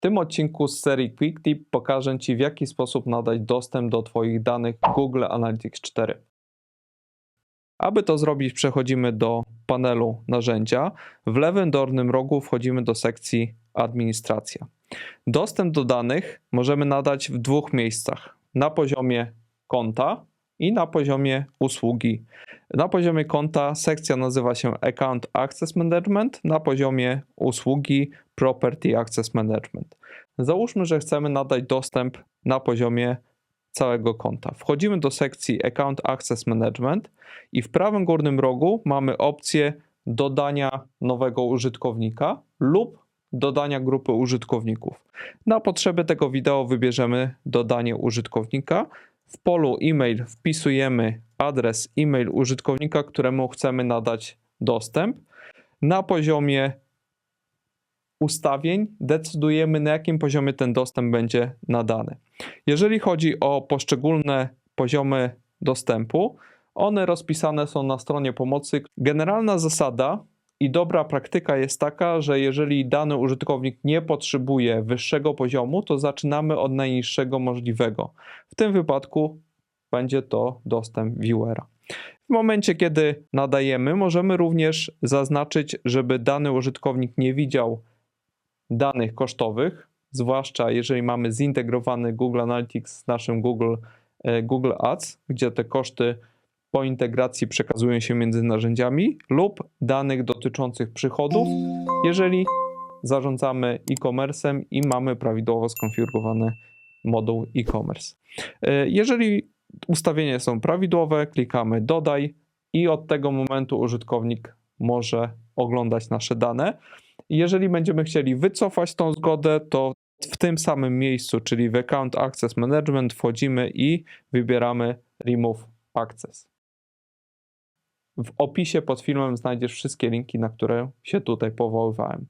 W tym odcinku z serii Quick Tip pokażę Ci, w jaki sposób nadać dostęp do Twoich danych Google Analytics 4. Aby to zrobić, przechodzimy do panelu narzędzia. W lewym dolnym rogu wchodzimy do sekcji Administracja. Dostęp do danych możemy nadać w dwóch miejscach: na poziomie konta i na poziomie usługi. Na poziomie konta sekcja nazywa się Account Access Management, na poziomie usługi Property Access Management. Załóżmy, że chcemy nadać dostęp na poziomie całego konta. Wchodzimy do sekcji Account Access Management i w prawym górnym rogu mamy opcję dodania nowego użytkownika lub dodania grupy użytkowników. Na potrzeby tego wideo wybierzemy dodanie użytkownika. W polu e-mail wpisujemy adres e-mail użytkownika, któremu chcemy nadać dostęp. Na poziomie ustawień decydujemy, na jakim poziomie ten dostęp będzie nadany. Jeżeli chodzi o poszczególne poziomy dostępu, one rozpisane są na stronie pomocy. Generalna zasada i dobra praktyka jest taka, że jeżeli dany użytkownik nie potrzebuje wyższego poziomu, to zaczynamy od najniższego możliwego. W tym wypadku będzie to dostęp viewera. W momencie, kiedy nadajemy, możemy również zaznaczyć, żeby dany użytkownik nie widział danych kosztowych, zwłaszcza jeżeli mamy zintegrowany Google Analytics z naszym Google, e, Google Ads, gdzie te koszty po integracji przekazują się między narzędziami, lub danych dotyczących przychodów, jeżeli zarządzamy e-commerce'em i mamy prawidłowo skonfigurowany moduł e-commerce. E, Jeżeli ustawienia są prawidłowe, klikamy dodaj i od tego momentu użytkownik może oglądać nasze dane. Jeżeli będziemy chcieli wycofać tą zgodę, to w tym samym miejscu, czyli w Account Access Management, wchodzimy i wybieramy Remove Access. W opisie pod filmem znajdziesz wszystkie linki, na które się tutaj powoływałem.